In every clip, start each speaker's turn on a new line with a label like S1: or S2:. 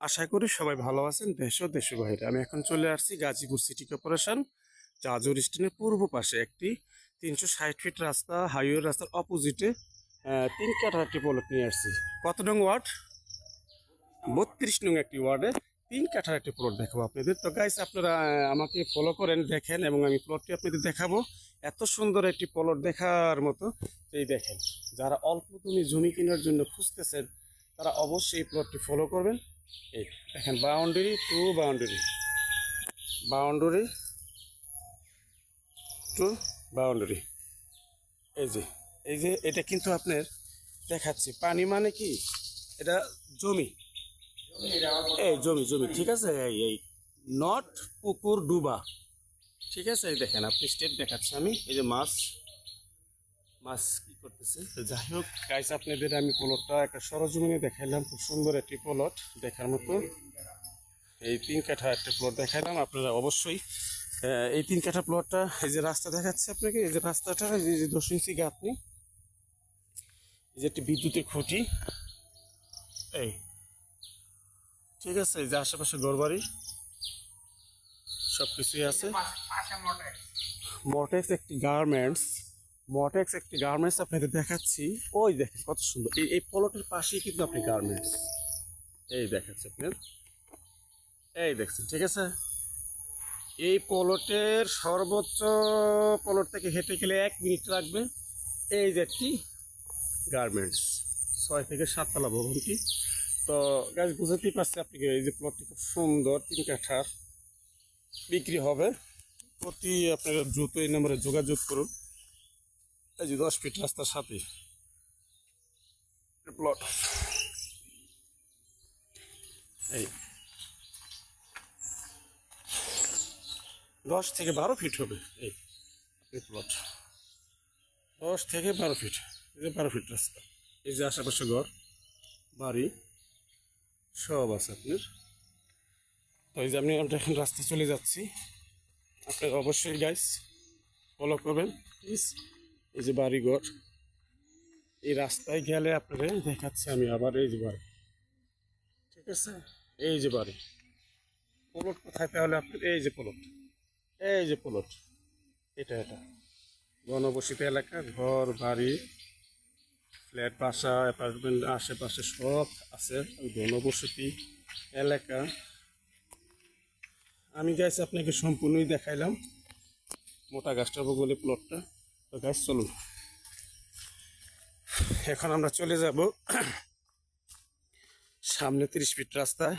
S1: আশা করি সবাই ভালো আছেন দেশ ও দেশ বাইরে আমি এখন চলে আসছি গাজীপুর সিটি কর্পোরেশন, জাজুর স্টেনের পূর্ব পাশে একটি তিনশো ষাট ফিট রাস্তা, হাইওয়ে রাস্তার অপোজিটে তিন একটি পলট নিয়ে আসছি। কত নং ওয়ার্ড? বত্রিশ নং একটি ওয়ার্ডে তিন কাঠার একটি প্লট দেখাবো আপনাদের। তো গাইস আপনারা আমাকে ফলো করেন, দেখেন এবং আমি প্লটটি আপনাদের দেখাবো। এত সুন্দর একটি প্লট দেখার মতো। এই দেখেন, যারা অল্প তুমি জমি কেনার জন্য খুঁজতেছেন তারা অবশ্যই এই প্লটটি ফলো করবেন। এই দেখেন boundary to boundary boundary to boundary এই যে এই যে এটা কিন্তু আপনার দেখাচ্ছি। পানি মানে কি? এটা জমি। এই জমি জমি, ঠিক আছে? এই এই নট পুকুর ডুবা। ঠিক আছে? এই দেখেন, আপনি স্টেট দেখাচ্ছি আমি। এই যে মাছ। মাছ কি করতেছে। তো যাই হোক গাইস আপনাদের আমি পলটটা একটা সরজমিনে দেখাইলাম। খুব সুন্দর একটি পলট দেখার মতো। এই তিন কাঠা একটা প্লট দেখাইলাম। আপনারা অবশ্যই এই তিন কাঠা প্লটটা এই যে রাস্তা দেখাচ্ছে আপনাকে এই যে রাস্তাটা এই যে দশ ইঞ্চি গাঁথনি এই যে একটি বিদ্যুতের খুঁটি। এই ঠিক আছে এই যে আশেপাশে ঘরবাড়ি। সব কিছুই আছে মটেক্স একটি গার্মেন্টস মটেক্স একটি গার্মেন্টস আপনাদের দেখাচ্ছি। ওই দেখেন কত সুন্দর। এই এই পলটের পাশেই কিন্তু আপনি গার্মেন্টস এই দেখাচ্ছি আপনার। এই দেখছেন, ঠিক আছে? এই পলটের সর্বোচ্চ পলট থেকে হেঁটে গেলে এক মিনিট লাগবে। এই যে একটি গার্মেন্টস ছয় থেকে সাততলা ভবনটি। তো গাছ বুঝতেই পারছি আপনি এই যে প্লটটি খুব সুন্দর, তিন কাঠার বিক্রি হবে। প্রতি আপনারা দ্রুত এই নম্বরে যোগাযোগ করুন। এই যে দশ ফিট রাস্তার সাথে প্লট এই। দশ থেকে বারো ফিট হবে। এই প্লট দশ থেকে বারো ফিট এই যে বারো ফিট রাস্তা। এই যে আশেপাশে ঘর, বাড়ি, সব আছে আপনার। তো এই যে আমি এখন রাস্তা চলে যাচ্ছি। আপনার অবশ্যই গাইস ফলো করবেন প্লিজ এই যে বাড়িঘর, এই রাস্তায় গেলে আপনাদের দেখাচ্ছি, আমি আবার এই যে বাড়ি। ঠিক আছে? এই যে বাড়ি। প্লট কোথায় তাহলে আপনার? এই যে প্লট এই যে প্লট এটা এটা। ঘনবসিত এলাকা, ঘর, বাড়ি, ফ্ল্যাট, বাসা, অ্যাপার্টমেন্ট, আশেপাশে সব আছে ঘনবসতি এলাকা। আমি গাছ আপনাকে সম্পূর্ণই দেখাইলাম। মোটা গাছটা বগলে প্লটটা তো গাছ চলুন। এখন আমরা চলে যাব সামনে তিরিশ ফিট রাস্তায়।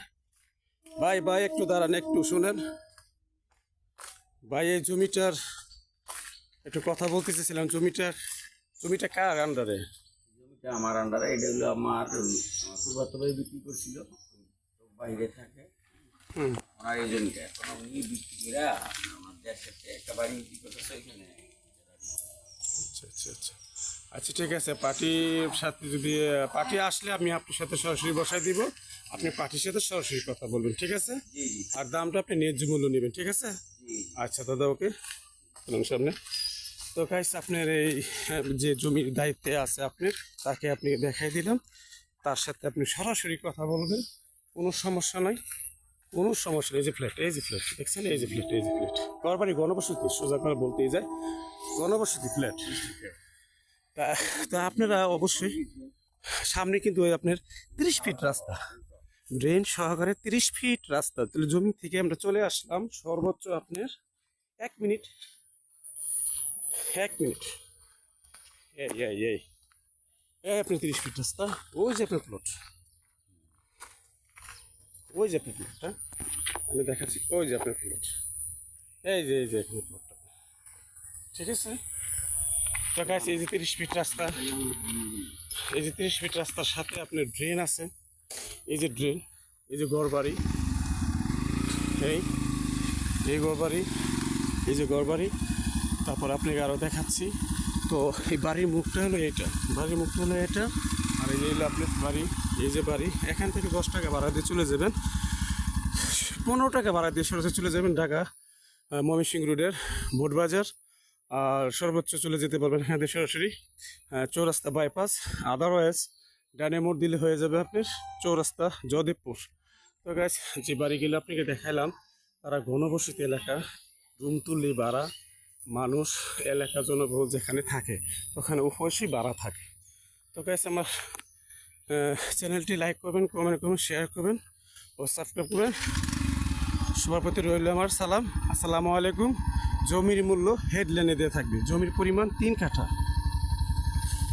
S1: ভাই ভাই একটু দাঁড়ান একটু শুনেন। ভাই এই জমিটার একটু কথা বলতে চেয়েছিলাম জমিটার জমিটা কার আন্ডারে
S2: জমিটা আমার আন্ডারে এটা হলো আমার আমার ভাই বিক্রি করছিল। তো বাইরে থাকে।
S1: হুম।
S2: ওনার এই জমিটা। এখন উনি বিক্রি করে আমার দেশের একটা বাড়ি বিক্রি করতেছে ওইখানে।
S1: আচ্ছা আচ্ছা। আচ্ছা ঠিক আছে পার্টির সাথে যদি পার্টি আসলে আমি আপনার সাথে সরাসরি বসাই দিব। আপনি পার্টির সাথে সরাসরি কথা বলবেন ঠিক আছে? আর দামটা আপনি ন্যায্য মূল্য নেবেন ঠিক আছে? আচ্ছা দাদা ওকে? সামনে। তো গাইস আপনার এই যে জমির দায়িত্বে আছে আপনি তাকে আপনি দেখাই দিলাম। তার সাথে আপনি সরাসরি কথা বলবেন। কোনো সমস্যা নাই। কোনো সমস্যা নেই। এই যে ফ্ল্যাট এই যে ফ্ল্যাট দেখছেন? এই যে ফ্ল্যাট এই যে ফ্ল্যাট ঘরবাড়ি গণবসতি সোজা করে বলতেই যায়। গণবসতি ফ্ল্যাট। তা তা আপনারা অবশ্যই সামনে কিন্তু ওই আপনার তিরিশ ফিট রাস্তা। ড্রেন সহকারে তিরিশ ফিট রাস্তা। তাহলে জমি থেকে আমরা চলে আসলাম, সর্বোচ্চ আপনার এক মিনিট। এক মিনিট। এই এই এই। আপনার তিরিশ ফিট রাস্তা, ওই যে আপনার প্লট ওই যে আপনার প্লটটা আমি দেখাচ্ছি, ওই যে আপনার প্লট এই যে এই যে আপনার প্লটটা ঠিক আছে? তো গাছ এই যে তিরিশ ফিট রাস্তা এই যে তিরিশ ফিট রাস্তার সাথে আপনার ড্রেন আছে। এই যে ড্রেন এই যে ঘর এই এই ঘর এই যে ঘর তারপর আপনাকে আরও দেখাচ্ছি। তো এই বাড়ির মুখটা হলো এটা বাড়ির মুখটা হলো এটা আর এই হলো আপনার বাড়ি এই যে বাড়ি। এখান থেকে দশ টাকা ভাড়া দিয়ে চলে যাবেন। পনেরো টাকা ভাড়া দিয়ে সরাসরি চলে যাবেন ঢাকা আহ, ময়মনসিংহ রোডের বোটবাজার সর্বোচ্চ চলে যেতে পারবেন হ্যাঁ সরাসরি চৌরাস্তা বাইপাস আদারওয়াইজ ডানে মোড় দিলে হয়ে যাবে আপনার চৌরাস্তা জয়দেবপুর তো গাছ যে বাড়িগুলো আপনাকে দেখাইলাম, তারা ঘনবসতি এলাকা রুম তুললি বাড়া, মানুষ, এলাকা জনবহুল যেখানে থাকে, ওখানে অবশ্যই বাড়া থাকে। তো গাছ আমার চ্যানেলটি লাইক করবেন কমেন্ট করবেন শেয়ার করবেন ও সাবস্ক্রাইব করবেন। সবার প্রতি রইল আমার, সালাম। আসসালামু আলাইকুম। জমির মূল্য হেডলাইনে দিয়ে থাকবে। জমির পরিমাণ তিন কাঠা।